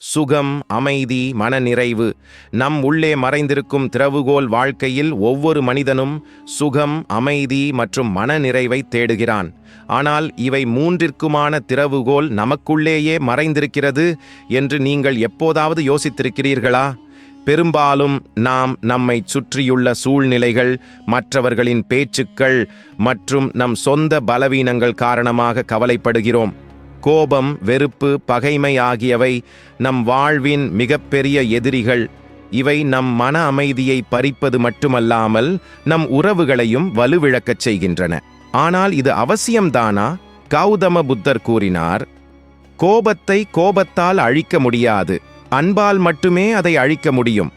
சுகம் அமைதி மனநிறைவு. நம் உள்ளே மறைந்திருக்கும் திறவுகோல் வாழ்க்கையில் ஒவ்வொரு மனிதனும் சுகம் அமைதி மற்றும் மனநிறைவை தேடுகிறான். ஆனால் இவை மூன்றிற்குமான திறவுகோல் நமக்குள்ளேயே மறைந்திருக்கிறது என்று நீங்கள் எப்போதாவது யோசித்திருக்கிறீர்களா? பெரும்பாலும் நாம் நம்மை சுற்றியுள்ள சூழ்நிலைகள் மற்றவர்களின் பேச்சுக்கள் மற்றும் நம் சொந்த பலவீனங்கள் காரணமாக கவலைப்படுகிறோம். கோபம் வெறுப்பு பகைமை ஆகியவை நம் வாழ்வின் மிகப்பெரிய எதிரிகள். இவை நம் மன அமைதியை பறிப்பது மட்டுமல்லாமல் நம் உறவுகளையும் வலுவிழக்கச் செய்கின்றன. ஆனால் இது அவசியம்தானா? கௌதம புத்தர் கூறினார் கோபத்தை கோபத்தால் அழிக்க முடியாது. அன்பால் மட்டுமே அதை அழிக்க முடியும்.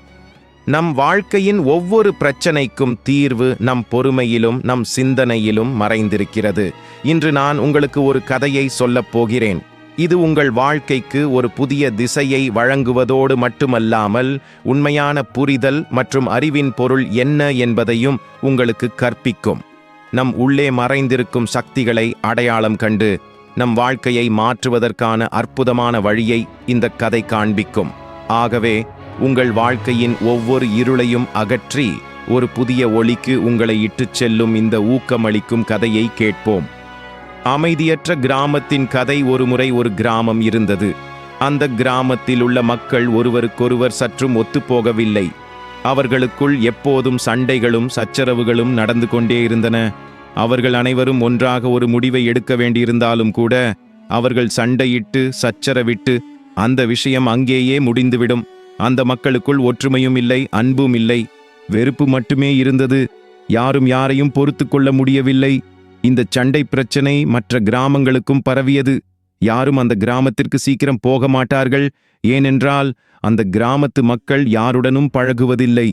நம் வாழ்க்கையின் ஒவ்வொரு பிரச்சனைக்கும் தீர்வு நம் பொறுமையிலும் நம் சிந்தனையிலும் மறைந்திருக்கிறது. இன்று நான் உங்களுக்கு ஒரு கதையை சொல்லப் போகிறேன். இது உங்கள் வாழ்க்கைக்கு ஒரு புதிய திசையை வழங்குவதோடு மட்டுமல்லாமல் உண்மையான புரிதல் மற்றும் அறிவின் பொருள் என்ன என்பதையும் உங்களுக்கு கற்பிக்கும். நம் உள்ளே மறைந்திருக்கும் சக்திகளை அடையாளம் கண்டு நம் வாழ்க்கையை மாற்றுவதற்கான அற்புதமான வழியை இந்த கதை காண்பிக்கும். ஆகவே உங்கள் வாழ்க்கையின் ஒவ்வொரு இருளையும் அகற்றி ஒரு புதிய ஒளிக்கு உங்களை இட்டுச் செல்லும் இந்த ஊக்கமளிக்கும் கதையை கேட்போம். அமைதியற்ற கிராமத்தின் கதை ஒருமுறை ஒரு கிராமம் இருந்தது. அந்த கிராமத்தில் உள்ள மக்கள் ஒருவருக்கொருவர் சற்றும் ஒத்துப்போகவில்லை. அவர்களுக்குள் எப்போதும் சண்டைகளும் சச்சரவுகளும் நடந்து கொண்டே இருந்தன. அவர்கள் அனைவரும் ஒன்றாக ஒரு முடிவை எடுக்க வேண்டியிருந்தாலும் கூட அவர்கள் சண்டையிட்டு சச்சரவிட்டு அந்த விஷயம் அங்கேயே முடிந்துவிடும். அந்த மக்களுக்குள் ஒற்றுமையும் இல்லை அன்பும் இல்லை. வெறுப்பு மட்டுமே இருந்தது. யாரும் யாரையும் பொறுத்து கொள்ள முடியவில்லை. இந்த சண்டை பிரச்சனை மற்ற கிராமங்களுக்கும் பரவியது. யாரும் அந்த கிராமத்திற்கு சீக்கிரம் போக மாட்டார்கள். ஏனென்றால் அந்த கிராமத்து மக்கள் யாருடனும் பழகுவதில்லை.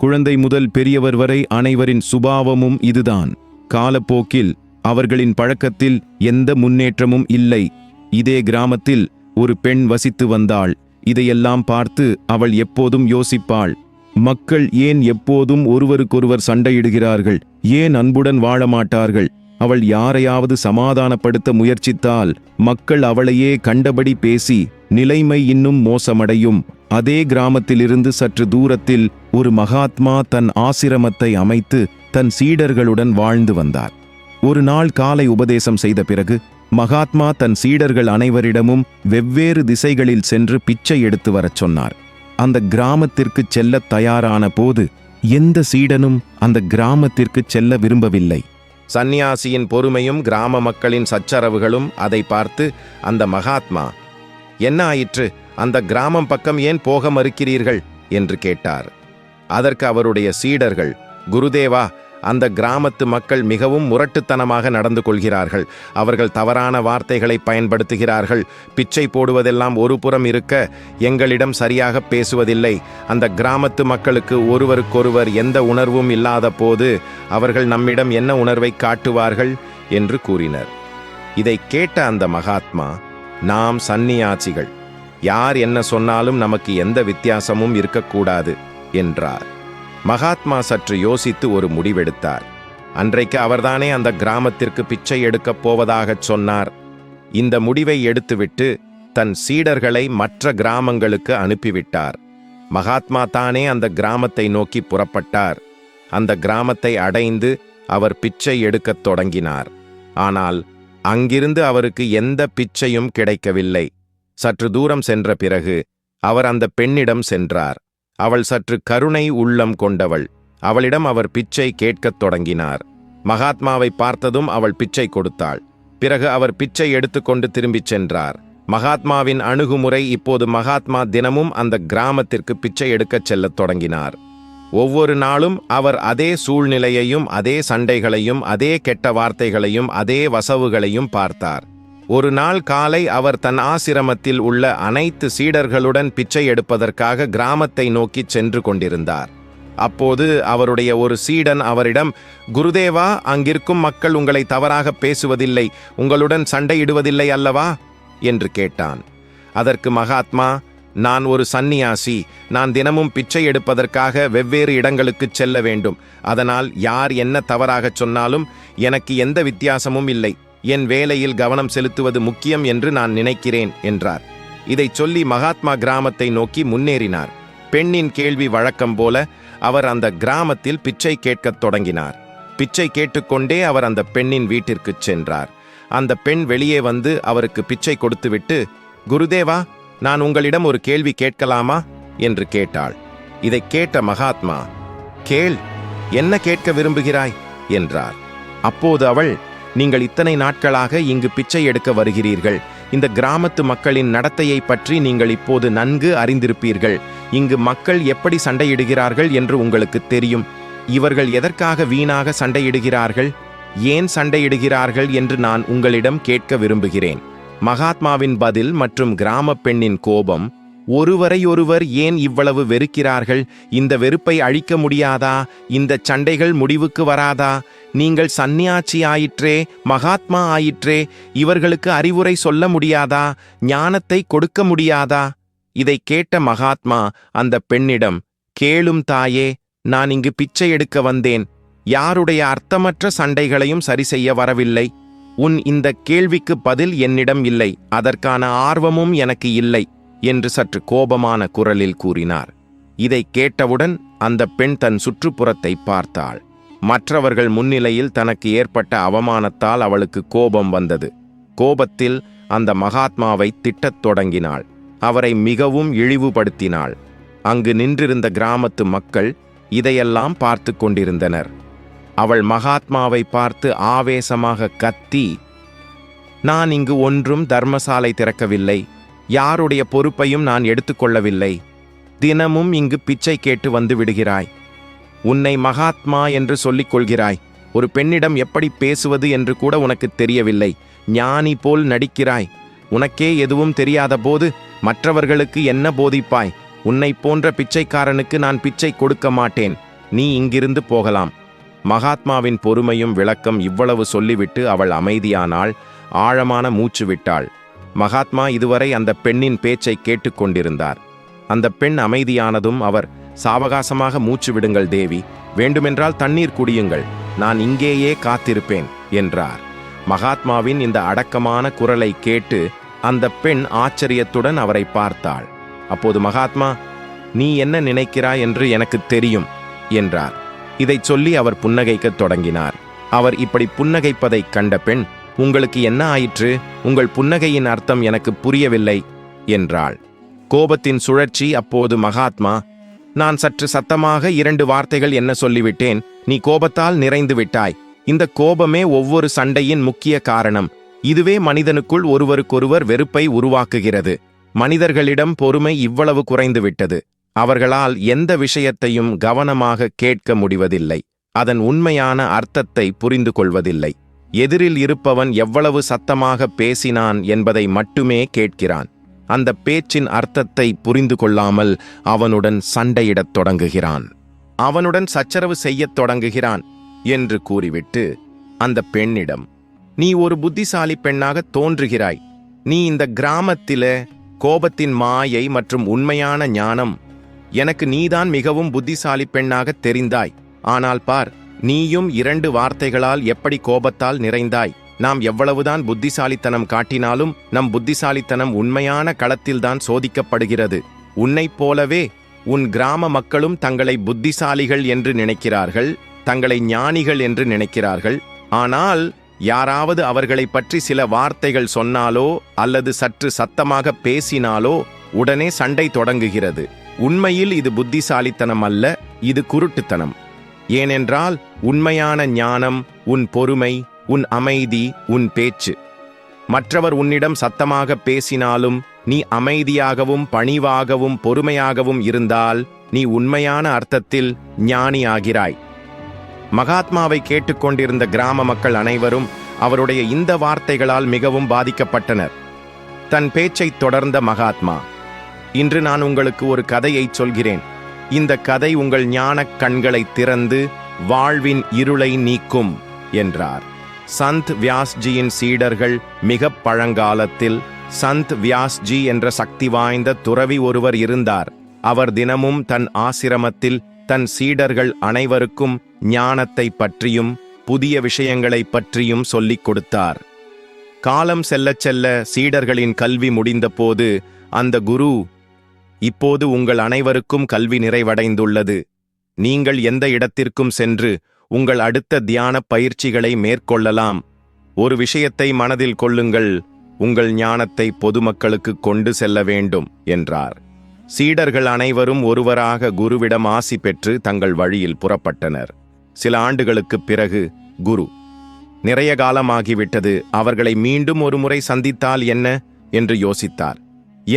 குழந்தை முதல் பெரியவர் வரை அனைவரின் சுபாவமும் இதுதான். காலப்போக்கில் அவர்களின் பழக்கத்தில் எந்த முன்னேற்றமும் இல்லை. இதே கிராமத்தில் ஒரு பெண் வசித்து வந்தாள். இதையெல்லாம் பார்த்து அவள் எப்போதும் யோசிப்பாள். மக்கள் ஏன் எப்போதும் ஒருவருக்கொருவர் சண்டையிடுகிறார்கள்? ஏன் அன்புடன் வாழ மாட்டார்கள் அவள் யாரையாவது சமாதானப்படுத்த முயற்சித்தால் மக்கள் அவளையே கண்டபடி பேசி நிலைமை இன்னும் மோசமடையும். அதே கிராமத்திலிருந்து சற்று தூரத்தில் ஒரு மகாத்மா தன் ஆசிரமத்தை அமைத்து தன் சீடர்களுடன் வாழ்ந்து வந்தார். ஒரு நாள் காலை உபதேசம் செய்த பிறகு மகாத்மா தன் சீடர்கள் அனைவரிடமும் வெவ்வேறு திசைகளில் சென்று பிச்சை எடுத்து வரச் சொன்னார். அந்த கிராமத்திற்கு செல்லத் தயாரான போது எந்த சீடனும் அந்த கிராமத்திற்கு செல்ல விரும்பவில்லை. சந்நியாசியின் பொறுமையும் கிராம மக்களின் சச்சரவுகளும் அதை பார்த்து அந்த மகாத்மா என்ன ஆயிற்று அந்த கிராமம் பக்கம் ஏன் போக மறுக்கிறீர்கள்? என்று கேட்டார். அதற்கு அவருடைய சீடர்கள் குருதேவா அந்த கிராமத்து மக்கள் மிகவும் முரட்டுத்தனமாக நடந்து கொள்கிறார்கள். அவர்கள் தவறான வார்த்தைகளை பயன்படுத்துகிறார்கள். பிச்சை போடுவதெல்லாம் ஒரு புறம் இருக்க எங்களிடம் சரியாக பேசுவதில்லை. அந்த கிராமத்து மக்களுக்கு ஒருவருக்கொருவர் எந்த உணர்வும் இல்லாத போது அவர்கள் நம்மிடம் என்ன உணர்வை காட்டுவார்கள் என்று கூறினர். இதை கேட்ட அந்த மகாத்மா நாம் சந்நியாசிகள். யார் என்ன சொன்னாலும் நமக்கு எந்த வித்தியாசமும் இருக்கக்கூடாது என்றார். மகாத்மா சற்று யோசித்து ஒரு முடிவெடுத்தார். அன்றைக்கு அவர்தானே அந்த கிராமத்திற்கு பிச்சை எடுக்கப் போவதாகச் சொன்னார். இந்த முடிவை எடுத்துவிட்டு தன் சீடர்களை மற்ற கிராமங்களுக்கு அனுப்பிவிட்டார். மகாத்மா தானே அந்த கிராமத்தை நோக்கி புறப்பட்டார். அந்த கிராமத்தை அடைந்து அவர் பிச்சை எடுக்கத் தொடங்கினார். ஆனால் அங்கிருந்து அவருக்கு எந்த பிச்சையும் கிடைக்கவில்லை. சற்று தூரம் சென்ற பிறகு அவர் அந்த பெண்ணிடம் சென்றார். அவள் சற்று கருணை உள்ளம் கொண்டவள். அவளிடம் அவர் பிச்சை கேட்கத் தொடங்கினார். மகாத்மாவை பார்த்ததும் அவள் பிச்சை கொடுத்தாள். பிறகு அவர் பிச்சை எடுத்துக்கொண்டு திரும்பிச் சென்றார். மகாத்மாவின் அணுகுமுறை இப்போது மகாத்மா தினமும் அந்த கிராமத்திற்கு பிச்சை எடுக்கச் செல்லத் தொடங்கினார். ஒவ்வொரு நாளும் அவர் அதே சூழ்நிலையையும் அதே சண்டைகளையும் அதே கெட்ட வார்த்தைகளையும் அதே வசவுகளையும் பார்த்தார். ஒரு நாள் காலை அவர் தன் ஆசிரமத்தில் உள்ள அனைத்து சீடர்களுடன் பிச்சை எடுப்பதற்காக கிராமத்தை நோக்கிச் சென்று கொண்டிருந்தார். அப்போது அவருடைய ஒரு சீடன் அவரிடம் குருதேவா அங்கிருக்கும் மக்கள் உங்களை தவறாக பேசுவதில்லை உங்களுடன் சண்டையிடுவதில்லை அல்லவா? என்று கேட்டான். அதற்கு மகாத்மா நான் ஒரு சந்நியாசி நான் தினமும் பிச்சை எடுப்பதற்காக வெவ்வேறு இடங்களுக்குச் செல்ல வேண்டும். அதனால் யார் என்ன தவறாகச் சொன்னாலும் எனக்கு எந்த வித்தியாசமும் இல்லை. என் வேலையில் கவனம் செலுத்துவது முக்கியம் என்று நான் நினைக்கிறேன் என்றார். இதை சொல்லி மகாத்மா கிராமத்தை நோக்கி முன்னேறினார். பெண்ணின் கேள்வி வழக்கம் போல அவர் அந்த கிராமத்தில் பிச்சை கேட்கத் தொடங்கினார். பிச்சை கேட்டுக்கொண்டே அவர் அந்த பெண்ணின் வீட்டிற்குச் சென்றார். அந்த பெண் வெளியே வந்து அவருக்கு பிச்சை கொடுத்துவிட்டு குருதேவா நான் உங்களிடம் ஒரு கேள்வி கேட்கலாமா? என்று கேட்டாள். இதை கேட்ட மகாத்மா கேள் என்ன கேட்க விரும்புகிறாய்? என்றார். அப்போது அவள் நீங்கள் இத்தனை நாட்களாக இங்கு பிச்சை எடுக்க வருகிறீர்கள். இந்த கிராமத்து மக்களின் நடத்தையை பற்றி நீங்கள் இப்போது நன்கு அறிந்திருப்பீர்கள். இங்கு மக்கள் எப்படி சண்டையிடுகிறார்கள் என்று உங்களுக்கு தெரியும். இவர்கள் எதற்காக வீணாக சண்டையிடுகிறார்கள்? ஏன் சண்டையிடுகிறார்கள் என்று நான் உங்களிடம் கேட்க விரும்புகிறேன். மகாத்மாவின் பதில் மற்றும் கிராமப் பெண்ணின் கோபம் ஒருவரையொருவர் ஏன் இவ்வளவு வெறுக்கிறார்கள்? இந்த வெறுப்பை அழிக்க முடியாதா? இந்த சண்டைகள் முடிவுக்கு வராதா? நீங்கள் சந்நியாச்சி ஆயிற்றே மகாத்மா ஆயிற்றே இவர்களுக்கு அறிவுரை சொல்ல முடியாதா? ஞானத்தை கொடுக்க முடியாதா? இதை கேட்ட மகாத்மா அந்த பெண்ணிடம் கேளும் தாயே நான் இங்கு பிச்சை எடுக்க வந்தேன். யாருடைய அர்த்தமற்ற சண்டைகளையும் சரி செய்ய வரவில்லை. உன் இந்த கேள்விக்கு பதில் என்னிடம் இல்லை. அதற்கான ஆர்வமும் எனக்கு இல்லை. என்று சற்று கோபமான குரலில் கூறினார். இதை கேட்டவுடன் அந்த பெண் தன் சுற்றுப்புறத்தை பார்த்தாள். மற்றவர்கள் முன்னிலையில் தனக்கு ஏற்பட்ட அவமானத்தால் அவளுக்கு கோபம் வந்தது. கோபத்தில் அந்த மகாத்மாவை திட்டத் தொடங்கினாள். அவரை மிகவும் இழிவுபடுத்தினாள். அங்கு நின்றிருந்த கிராமத்து மக்கள் இதையெல்லாம் பார்த்து கொண்டிருந்தனர். அவள் மகாத்மாவை பார்த்து ஆவேசமாக கத்தி நான் இங்கு ஒன்றும் தர்மசாலை திறக்கவில்லை. யாருடைய பொறுப்பையும் நான் எடுத்துக்கொள்ளவில்லை. தினமும் இங்கு பிச்சை கேட்டு வந்து விடுகிறாய். உன்னை மகாத்மா என்று சொல்லிக் கொள்கிறாய். ஒரு பெண்ணிடம் எப்படி பேசுவது என்று கூட உனக்கு தெரியவில்லை. ஞானி போல் நடிக்கிறாய். உனக்கே எதுவும் தெரியாத போது மற்றவர்களுக்கு என்ன போதிப்பாய்? உன்னை போன்ற பிச்சைக்காரனுக்கு நான் பிச்சை கொடுக்க மாட்டேன். நீ இங்கிருந்து போகலாம். மகாத்மாவின் பொறுமையும் விளக்கம் இவ்வளவு சொல்லிவிட்டு அவள் அமைதியானாள் ஆழமான மூச்சு விட்டாள். மகாத்மா இதுவரை அந்த பெண்ணின் பேச்சை கேட்டுக்கொண்டிருந்தார் அந்த பெண் அமைதியானதும் அவர் சாவகாசமாக மூச்சு விடுங்கள் தேவி. வேண்டுமென்றால் தண்ணீர் குடியுங்கள். நான் இங்கேயே காத்திருப்பேன் என்றார். மகாத்மாவின் இந்த அடக்கமான குரலை கேட்டு அந்த பெண் ஆச்சரியத்துடன் அவரை பார்த்தாள். அப்போது மகாத்மா நீ என்ன நினைக்கிறாய் என்று எனக்கு தெரியும் என்றார். இதைச் சொல்லி அவர் புன்னகைக்கத் தொடங்கினார். அவர் இப்படி புன்னகைப்பதைக் கண்ட பெண் உங்களுக்கு என்ன ஆயிற்று? உங்கள் புன்னகையின் அர்த்தம் எனக்கு புரியவில்லை என்றாள். கோபத்தின் சுழற்சி அப்போது மகாத்மா நான் சற்று சத்தமாக இரண்டு வார்த்தைகள் என்ன சொல்லிவிட்டேன் நீ கோபத்தால் நிறைந்து விட்டாய். இந்த கோபமே ஒவ்வொரு சண்டையின் முக்கிய காரணம். இதுவே மனிதனுக்குள் ஒருவருக்கொருவர் வெறுப்பை உருவாக்குகிறது. மனிதர்களிடம் பொறுமை இவ்வளவு குறைந்துவிட்டது அவர்களால் எந்த விஷயத்தையும் கவனமாக கேட்க முடிவதில்லை. அதன் உண்மையான அர்த்தத்தை புரிந்து கொள்வதில்லை எதிரில் இருப்பவன் எவ்வளவு சத்தமாக பேசினான் என்பதை மட்டுமே கேட்கிறான். அந்த பேச்சின் அர்த்தத்தை புரிந்து கொள்ளாமல் அவனுடன் சண்டையிடத் தொடங்குகிறான். அவனுடன் சச்சரவு செய்யத் தொடங்குகிறான் என்று கூறிவிட்டு அந்த பெண்ணிடம் நீ ஒரு புத்திசாலி பெண்ணாக தோன்றுகிறாய். நீ இந்த கிராமத்தில கோபத்தின் மாயை மற்றும் உண்மையான ஞானம். எனக்கு நீதான் மிகவும் புத்திசாலி பெண்ணாக தெரிந்தாய். ஆனால் பார் நீயும் இரண்டு வார்த்தைகளால் எப்படி கோபத்தால் நிறைந்தாய்? நாம் எவ்வளவுதான் புத்திசாலித்தனம் காட்டினாலும் நம் புத்திசாலித்தனம் உண்மையான களத்தில்தான் சோதிக்கப்படுகிறது. உன்னைப் போலவே உன் கிராம மக்களும் தங்களை புத்திசாலிகள் என்று நினைக்கிறார்கள் தங்களை ஞானிகள் என்று நினைக்கிறார்கள். ஆனால் யாராவது அவர்களை பற்றி சில வார்த்தைகள் சொன்னாலோ அல்லது சற்று சத்தமாக பேசினாலோ உடனே சண்டை தொடங்குகிறது. உண்மையில் இது புத்திசாலித்தனம் அல்ல இது குருட்டுத்தனம். ஏனென்றால் உண்மையான ஞானம் உன் பொறுமை உன் அமைதி உன் பேச்சு. மற்றவர் உன்னிடம் சத்தமாக பேசினாலும் நீ அமைதியாகவும் பணிவாகவும் பொறுமையாகவும் இருந்தால் நீ உண்மையான அர்த்தத்தில் ஞானி ஆகிறாய் மகாத்மாவை கேட்டுக்கொண்டிருந்த கிராம மக்கள் அனைவரும் அவருடைய இந்த வார்த்தைகளால் மிகவும் பாதிக்கப்பட்டனர். தன் பேச்சைத் தொடர்ந்த மகாத்மா இன்று நான் உங்களுக்கு ஒரு கதையை சொல்கிறேன். இந்த கதை உங்கள் ஞானக் கண்களை திறந்து வாழ்வின் இருளை நீக்கும் என்றார். சந்த் வியாஸ்ஜியின் சீடர்கள் மிக பழங்காலத்தில் சந்த் வியாஸ்ஜி என்ற சக்தி வாய்ந்த துறவி ஒருவர் இருந்தார். அவர் தினமும் தன் ஆசிரமத்தில் தன் சீடர்கள் அனைவருக்கும் ஞானத்தை பற்றியும் புதிய விஷயங்களைப் பற்றியும் சொல்லிக் கொடுத்தார். காலம் செல்லச் செல்ல சீடர்களின் கல்வி முடிந்தபோது அந்த குரு இப்போது உங்கள் அனைவருக்கும் கல்வி நிறைவடைந்துள்ளது. நீங்கள் எந்த இடத்திற்கும் சென்று உங்கள் அடுத்த தியான பயிற்சிகளை மேற்கொள்ளலாம். ஒரு விஷயத்தை மனதில் கொள்ளுங்கள் உங்கள் ஞானத்தை பொதுமக்களுக்கு கொண்டு செல்ல வேண்டும் என்றார். சீடர்கள் அனைவரும் ஒருவராக குருவிடம் ஆசி பெற்று தங்கள் வழியில் புறப்பட்டனர். சில ஆண்டுகளுக்குப் பிறகு குரு நிறைய காலமாகிவிட்டது அவர்களை மீண்டும் ஒருமுறை சந்தித்தால் என்ன? என்று யோசித்தார்.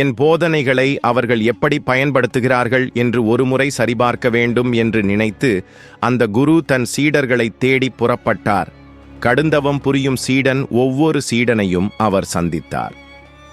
என் போதனைகளை அவர்கள் எப்படி பயன்படுத்துகிறார்கள் என்று ஒருமுறை சரிபார்க்க வேண்டும் என்று நினைத்து அந்த குரு தன் சீடர்களை தேடி புறப்பட்டார். கடுந்தவம் புரியும் சீடன் ஒவ்வொரு சீடனையும் அவர் சந்தித்தார்.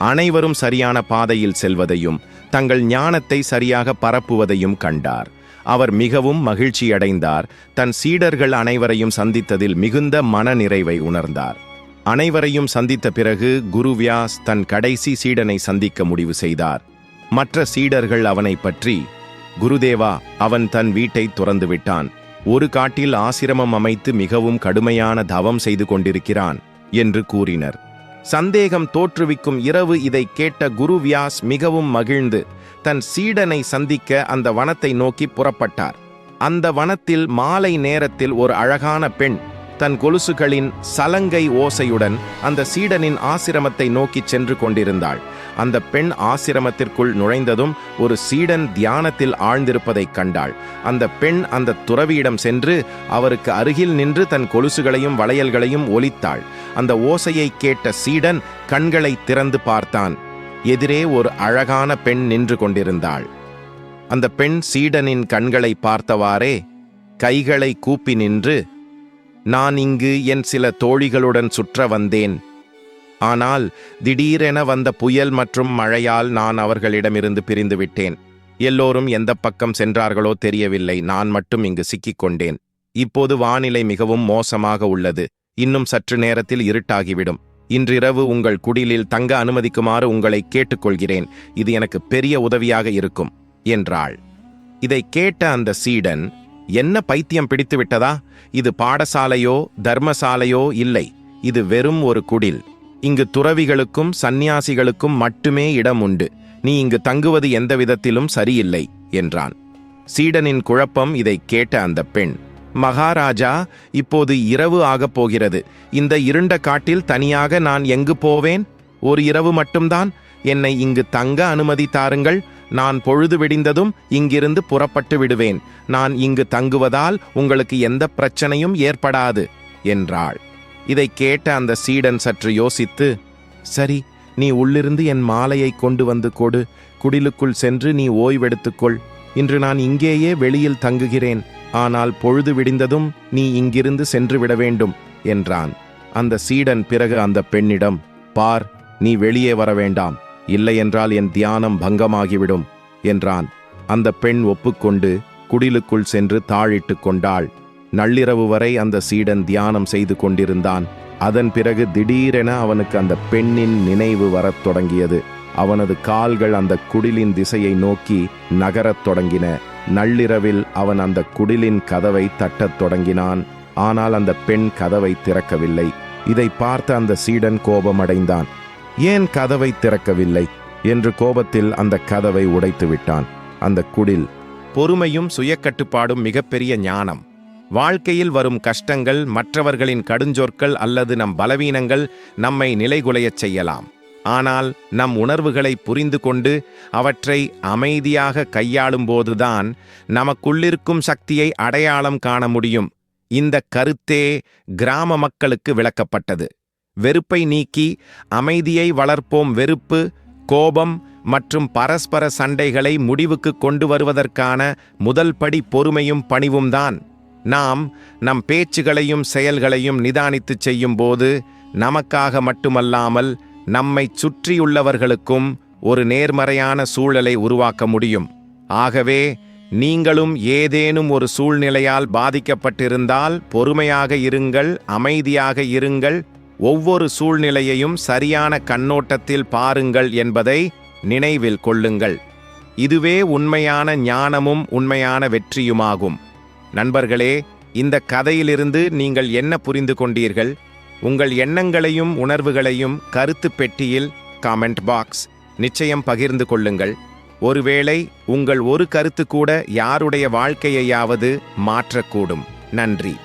அனைவரும் சரியான பாதையில் செல்வதையும் தங்கள் ஞானத்தை சரியாக பரப்புவதையும் கண்டார். அவர் மிகவும் மகிழ்ச்சியடைந்தார். தன் சீடர்கள் அனைவரையும் சந்தித்ததில் மிகுந்த மனநிறைவை உணர்ந்தார். அனைவரையும் சந்தித்த பிறகு குரு வியாஸ் தன் கடைசி சீடனை சந்திக்க முடிவு செய்தார். மற்ற சீடர்கள் அவனை பற்றி குருதேவா அவன் தன் வீட்டை துறந்து விட்டான். ஒரு காட்டில் ஆசிரமம் அமைத்து மிகவும் கடுமையான தவம் செய்து கொண்டிருக்கிறான் என்று கூறினர். சந்தேகம் தோற்றுவிக்கும் இரவு இதை கேட்ட குரு வியாஸ் மிகவும் மகிழ்ந்து தன் சீடனை சந்திக்க அந்த வனத்தை நோக்கி புறப்பட்டார். அந்த வனத்தில் மாலை நேரத்தில் ஒரு அழகான பெண் தன் கொலுசுகளின் சலங்கை ஓசையுடன் அந்த சீடனின் ஆசிரமத்தை நோக்கிச் சென்று கொண்டிருந்தாள். அந்த பெண் ஆசிரமத்திற்குள் நுழைந்ததும் ஒரு சீடன் தியானத்தில் ஆழ்ந்திருப்பதைக் கண்டாள். அந்த பெண் அந்த துறவியிடம் சென்று அவருக்கு அருகில் நின்று தன் கொலுசுகளையும் வளையல்களையும் ஒலித்தாள். அந்த ஓசையை கேட்ட சீடன் கண்களை திறந்து பார்த்தான். எதிரே ஒரு அழகான பெண் நின்று கொண்டிருந்தாள். அந்த பெண் சீடனின் கண்களை பார்த்தவாறே கைகளை கூப்பி நின்று நான் இங்கு என் சில தோழிகளுடன் சுற்ற வந்தேன். ஆனால் திடீரென வந்த புயல் மற்றும் மழையால் நான் அவர்களிடமிருந்து பிரிந்து விட்டேன் எல்லோரும் எந்த பக்கம் சென்றார்களோ தெரியவில்லை. நான் மட்டும் இங்கு சிக்கிக் கொண்டேன் இப்போது வானிலை மிகவும் மோசமாக உள்ளது. இன்னும் சற்று நேரத்தில் இருட்டாகிவிடும். இன்றிரவு உங்கள் குடிலில் தங்க அனுமதிக்குமாறு உங்களை கேட்டுக்கொள்கிறேன். இது எனக்கு பெரிய உதவியாக இருக்கும் என்றாள். இதை கேட்ட அந்த சீடன் என்ன பைத்தியம் பிடித்து விட்டதா? இது பாடசாலையோ தர்மசாலையோ இல்லை. இது வெறும் ஒரு குடில். இங்கு துறவிகளுக்கும் சந்நியாசிகளுக்கும் மட்டுமே இடம் உண்டு. நீ இங்கு தங்குவது எந்த விதத்திலும் சரியில்லை என்றான். சீடனின் குழப்பம் இதை கேட்ட அந்த பெண். மகாராஜா இப்போது இரவு ஆகப் போகிறது. இந்த இருண்ட காட்டில் தனியாக நான் எங்கு போவேன்? ஒரு இரவு மட்டும்தான்? என்னை இங்கு தங்க அனுமதி தாருங்கள். நான் பொழுது விடிந்ததும் இங்கிருந்து புறப்பட்டு விடுவேன். நான் இங்கு தங்குவதால் உங்களுக்கு எந்த பிரச்சனையும் ஏற்படாது என்றாள். இதை கேட்ட அந்த சீடன் சற்று யோசித்து சரி நீ உள்ளிருந்து என் மாலையை கொண்டு வந்து கொடு. குடிலுக்குள் சென்று நீ ஓய்வெடுத்துக்கொள் இன்று நான் இங்கேயே வெளியில் தங்குகிறேன். ஆனால் பொழுது விடிந்ததும் நீ இங்கிருந்து சென்று விட வேண்டும் என்றான். அந்த சீடன் பிறகு அந்த பெண்ணிடம் பார் நீ வெளியே வர வேண்டாம். இல்லையென்றால் என் தியானம் பங்கமாகிவிடும் என்றான். அந்த பெண் ஒப்புக்கொண்டு குடிலுக்குள் சென்று தாழிட்டு கொண்டாள். நள்ளிரவு வரை அந்த சீடன் தியானம் செய்து கொண்டிருந்தான். அதன் பிறகு திடீரென அவனுக்கு அந்த பெண்ணின் நினைவு வரத் தொடங்கியது. அவனது கால்கள் அந்த குடிலின் திசையை நோக்கி நகரத் தொடங்கின. நள்ளிரவில் அவன் அந்த குடிலின் கதவை தட்டத் தொடங்கினான். ஆனால் அந்த பெண் கதவை திறக்கவில்லை. இதை பார்த்த அந்த சீடன் கோபமடைந்தான். ஏன் கதவை திறக்கவில்லை? என்று கோபத்தில் அந்த கதவை உடைத்து விட்டான். அந்த குடில் பொறுமையும் சுயக்கட்டுப்பாடும் மிகப்பெரிய ஞானம். வாழ்க்கையில் வரும் கஷ்டங்கள் மற்றவர்களின் கடுஞ்சொற்கள் அல்லது நம் பலவீனங்கள் நம்மை நிலைகுலையச் செய்யலாம். ஆனால் நம் உணர்வுகளை புரிந்து கொண்டு அவற்றை அமைதியாக கையாளும்போதுதான் நமக்குள்ளிருக்கும் சக்தியை அடையாளம் காண முடியும். இந்த கருத்தே கிராம மக்களுக்கு விளக்கப்பட்டது. வெறுப்பை நீக்கி அமைதியை வளர்ப்போம் வெறுப்பு கோபம் மற்றும் பரஸ்பர சண்டைகளை முடிவுக்கு கொண்டு வருவதற்கான முதல் படி பொறுமையும் பணிவும் தான். நாம் நம் பேச்சுகளையும் செயல்களையும் நிதானித்துச் செய்யும்போது நமக்காக மட்டுமல்லாமல் நம்மை சுற்றியுள்ளவர்களுக்கும் ஒரு நேர்மறையான சூழலை உருவாக்க முடியும். ஆகவே நீங்களும் ஏதேனும் ஒரு சூழ்நிலையால் பாதிக்கப்பட்டிருந்தால் பொறுமையாக இருங்கள் அமைதியாக இருங்கள் ஒவ்வொரு சூழ்நிலையையும் சரியான கண்ணோட்டத்தில் பாருங்கள் என்பதை நினைவில் கொள்ளுங்கள். இதுவே உண்மையான ஞானமும் உண்மையான வெற்றியுமாகும். நண்பர்களே இந்த கதையிலிருந்து நீங்கள் என்ன புரிந்து கொண்டீர்கள்? உங்கள் எண்ணங்களையும் உணர்வுகளையும் கருத்து பெட்டியில் காமெண்ட் பாக்ஸ் நிச்சயம் பகிர்ந்து கொள்ளுங்கள். ஒருவேளை உங்கள் ஒரு கருத்து கூட யாருடைய வாழ்க்கையையாவது மாற்றக்கூடும். நன்றி.